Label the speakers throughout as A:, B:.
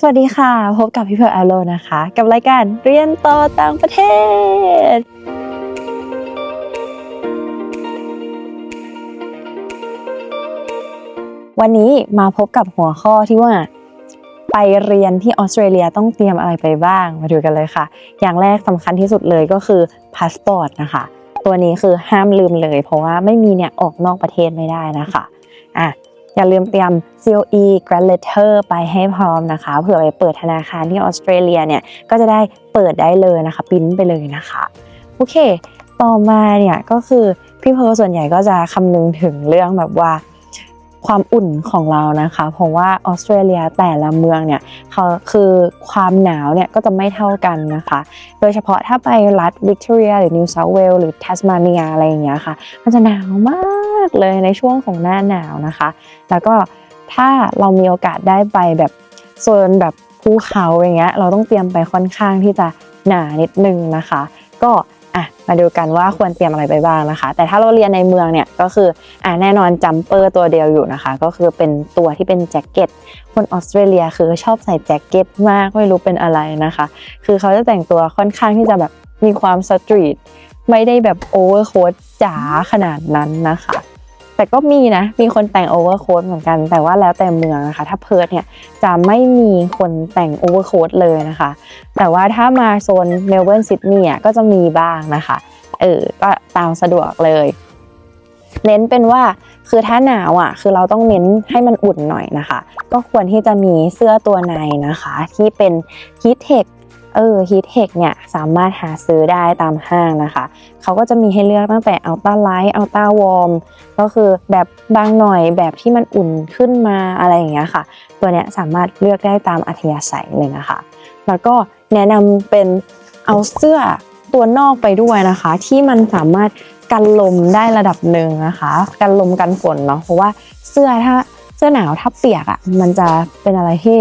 A: สวัสดีค่ะ พบกับพี่เพร์ลแอลโลนะคะ กับรายการเรียนต่อต่างประเทศ วันนี้มาพบกับหัวข้อที่ว่า ไปเรียนที่ออสเตรเลียต้องเตรียมอะไรไปบ้าง มาดูกันเลยค่ะ อย่างแรกสำคัญที่สุดเลยก็คือพาสปอร์ตนะคะ ตัวนี้คือห้ามลืมเลย เพราะว่าไม่มีเนี่ยออกนอกประเทศไม่ได้นะคะอะ อย่าลืมเตรียม COE Grad Letter ไปให้พร้อมนะคะ เผื่อไปเปิดธนาคารที่ออสเตรเลียเนี่ย ก็จะได้เปิดได้เลยนะคะปริ้นไปเลยนะคะ โอเค ต่อมาเนี่ยก็คือพี่เพร์ลส่วนใหญ่ก็จะคำนึงถึงเรื่องแบบว่า ความอุ่นของเรานะคะ เพราะว่าออสเตรเลียแต่ละเมืองเนี่ยเขาคือความหนาวเนี่ยก็จะไม่เท่ากันนะคะ โดยเฉพาะถ้าไปรัฐวิกตอเรียหรือนิวเซาท์เวลหรือทัสมาเนียอะไรอย่างเงี้ยค่ะ มันจะหนาวมากเลยในช่วงของหน้าหนาวนะคะ แล้วก็ถ้าเรามีโอกาสได้ไปแบบโซนแบบภูเขาอย่างเงี้ยเราต้องเตรียมไปค่อนข้างที่จะหนานิดนึงนะคะ ก็ อะมาดูกันว่าควรเตรียมอะไรไปบ้างนะคะ แต่ถ้าเราเรียนในเมืองเนี่ยก็คืออะแน่นอนจัมเปอร์ตัวเดียวอยู่นะคะ ก็คือเป็นตัวที่เป็นแจ็คเก็ตคนออสเตรเลียคือชอบใส่แจ็คเก็ตมากไม่รู้เป็นอะไรนะคะ คือเขาจะแต่งตัวค่อนข้างที่จะแบบมีความสตรีทไม่ได้แบบโอเวอร์โค้ดจ๋าขนาดนั้นนะคะ แต่ก็มีนะ มีคนแต่งโอเวอร์โค้ดเหมือนกัน แต่ว่าแล้วแต่เมืองนะคะ ถ้าเพิร์ทเนี่ยจะไม่มีคนแต่งโอเวอร์โค้ดเลยนะคะ แต่ว่าถ้ามาโซนเมลเบิร์นซิดนีย์อะก็จะมีบ้างนะคะ เออ ก็ตามสะดวกเลย เน้นเป็นว่าคือถ้าหนาวอะ คือเราต้องเน้นให้มันอุ่นหน่อยนะคะ ก็ควรที่จะมีเสื้อตัวในนะคะ ที่เป็นฮีทเทค เออฮีทเทคเนี่ยสามารถหาซื้อได้ตามห้างนะคะ เขาก็จะมีให้เลือกตั้งแต่อัลต้าไลท์อัลต้าวอร์มก็คือแบบบางหน่อยแบบที่มันอุ่นขึ้นมาอะไรอย่างเงี้ยค่ะ ตัวเนี้ยสามารถเลือกได้ตามอัธยาศัยเลยนะคะ แล้วก็แนะนำเป็นเอาเสื้อตัวนอกไปด้วยนะคะ ที่มันสามารถกันลมได้ระดับหนึ่งนะคะ กันลมกันฝนเนาะเพราะว่าเสื้อถ้าเสื้อหนาวถ้าเปียกอะ่ะมันจะเป็นอะไรที่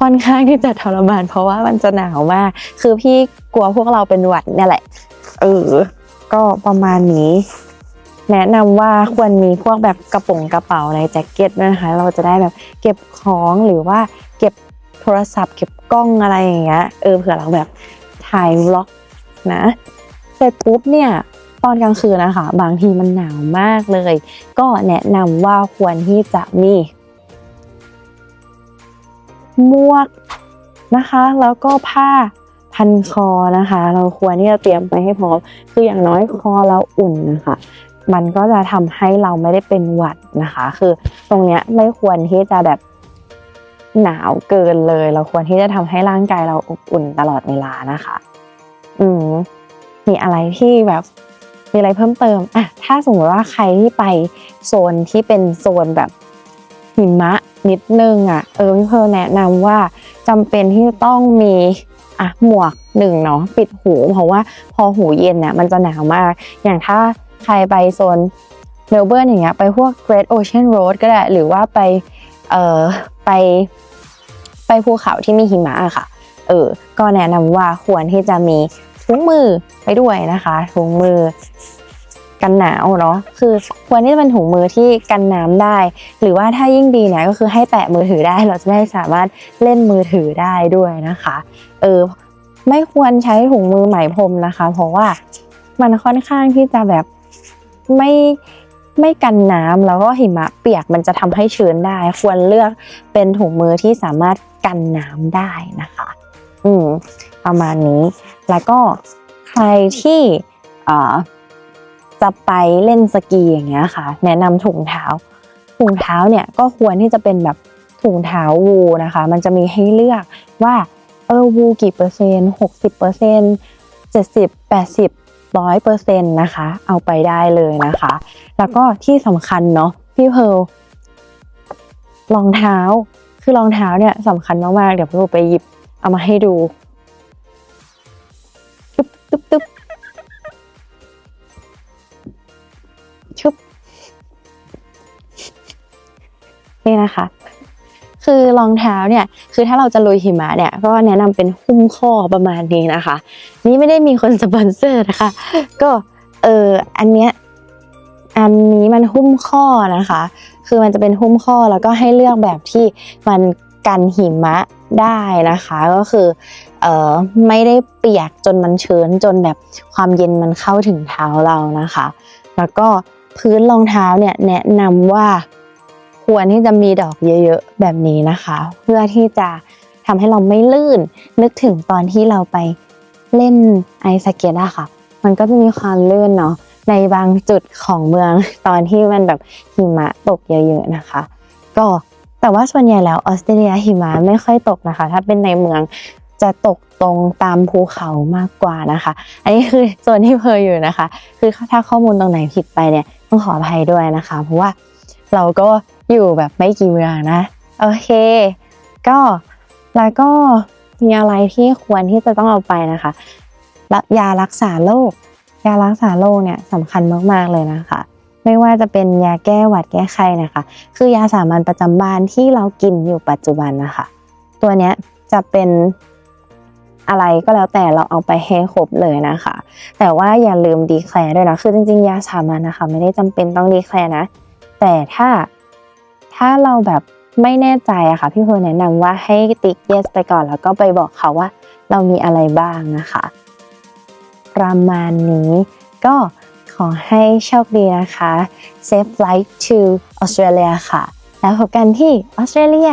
A: ค่อนข้างที่จะทรมานเพราะว่ามันจะหนาวมาก คือพี่กลัวพวกเราเป็นหวัดเนี่ยแหละ เออ ก็ประมาณนี้ แนะนำว่าควรมีพวกแบบกระป๋องกระเป๋าในแจ็คเก็ตด้วยนะคะ เราจะได้แบบเก็บของหรือว่าเก็บโทรศัพท์ เก็บกล้องอะไรอย่างเงี้ย เออเผื่อเราแบบถ่ายวล็อกนะ เสร็จปุ๊บเนี่ยตอนกลางคืนนะคะ บางทีมันหนาวมากเลย ก็แนะนำว่าควรที่จะมี หมวกนะคะ แล้วก็ผ้าพันคอนะคะ เราควรที่จะเตรียมไปให้พร้อมคืออย่างน้อยคอเราอุ่นนะคะมันก็จะทำให้เราไม่ได้เป็นหวัดนะคะ คือตรงเนี้ยไม่ควรที่จะแบบหนาวเกินเลย เราควรที่จะทำให้ร่างกายเราอบอุ่นตลอดเวลานะคะ อืมมีอะไรที่แบบมีอะไรเพิ่มเติมอะถ้าสมมติว่าใครที่ไปโซนที่เป็นโซนแบบ หิมะนิดนึงอะเออพี่เพร์ลแนะนำว่าจำเป็นที่จะต้องมีอะหมวกหนึ่งเนาะปิดหูเพราะว่าพอหูเย็นเนี่ยมันจะหนาวมาก อย่างถ้าใครไปโซนเมลเบิร์นอย่างเงี้ยไปพวก Great Ocean Road ก็ได้หรือว่าไปเอ่อไป ไปภูเขาที่มีหิมะอะค่ะเออก็แนะนำว่าควรที่จะมีถุงมือไปด้วยนะคะถุงมือ กันหนาวเนาะคือควรที่จะเป็นถุงมือที่กันน้ำได้ หรือว่าถ้ายิ่งดีเนี่ยก็คือให้แตะมือถือได้ เราจะได้สามารถเล่นมือถือได้ด้วยนะคะเออไม่ควรใช้ถุงมือไหมพรมนะคะ เพราะว่ามันค่อนข้างที่จะแบบไม่ไม่กันน้ำแล้วก็หิมะเปียกมันจะทำให้ชื้นได้ ควรเลือกเป็นถุงมือที่สามารถกันน้ำได้นะคะ อืมประมาณนี้ แล้วก็ใครที่เอ่อ จะไปเล่นสกีอย่างเงี้ยค่ะ แนะนำถุงเท้า ถุงเท้าเนี่ยก็ควรที่จะเป็นแบบถุงเท้าวูนะคะ มันจะมีให้เลือกว่าเออวูกี่เปอร์เซ็นต์หกสิบเปอร์เซ็นต์เจ็ดสิบแปดสิบร้อยเปอร์เซ็นต์นะคะ เอาไปได้เลยนะคะ แล้วก็ที่สำคัญเนาะพี่เพร์ลรองเท้า คือรองเท้าเนี่ยสำคัญมากๆ เดี๋ยวพี่เพร์ลไปหยิบเอามาให้ดูตึ๊บตึ๊บตึ๊บ นี่นะคะ คือรองเท้าเนี่ย คือถ้าเราจะลุยหิมะเนี่ย ก็แนะนำเป็นหุ้มข้อประมาณนี้นะคะ นี่ไม่ได้มีคนสปอนเซอร์นะคะ ก็เอออันเนี้ยอันนี้มันหุ้มข้อนะคะ คือมันจะเป็นหุ้มข้อแล้วก็ให้เลือกแบบที่มันกันหิมะได้นะคะก็คือเอ่อไม่ได้เปียกจนมันชื้นจนแบบความเย็นมันเข้าถึงเท้าเรานะคะ แล้วก็พื้นรองเท้าเนี่ยแนะนำว่า ควรที่จะมีดอกเยอะๆแบบนี้นะคะ เพื่อที่จะทำให้เราไม่ลื่น นึกถึงตอนที่เราไปเล่นไอสเก็ตอะค่ะ มันก็จะมีความลื่นเนาะในบางจุดของเมืองตอนที่มันแบบหิมะตกเยอะๆนะคะ ก็แต่ว่าส่วนใหญ่แล้วออสเตรเลียหิมะไม่ค่อยตกนะคะ ถ้าเป็นในเมืองจะตกตรงตามภูเขามากกว่านะคะ อันนี้คือส่วนที่เพออยู่นะคะ คือถ้าข้อมูลตรงไหนผิดไปเนี่ยต้องขออภัยด้วยนะคะ เพราะว่าเราก็ อยู่แบบไม่กี่เมืองนะ โอเค ก็แล้วก็มีอะไรที่ควรที่จะต้องเอาไปนะคะและยารักษาโรคยารักษาโรคเนี่ยสำคัญมากๆเลยนะคะ ไม่ว่าจะเป็นยาแก้หวัดแก้ไข้นะคะ คือยาสามัญประจำบ้านที่เรากินอยู่ปัจจุบันนะคะ ตัวเนี้ยจะเป็นอะไรก็แล้วแต่เราเอาไปให้ครบเลยนะคะ แต่ว่าอย่าลืมดีแคลร์ด้วยนะ คือจริงๆ ยาสามัญนะคะ ไม่ได้จำเป็นต้องดีแคลร์นะ แต่ถ้า ถ้าเราแบบไม่แน่ใจอะค่ะพี่เพร์ลแนะนำว่าให้ติ๊ก yes ไปก่อนแล้วก็ไปบอกเขาว่าเรามีอะไรบ้างนะคะ ประมาณนี้ก็ขอให้โชคดีนะคะ safe flight to Australia ค่ะ แล้วพบกันที่ออสเตรเลีย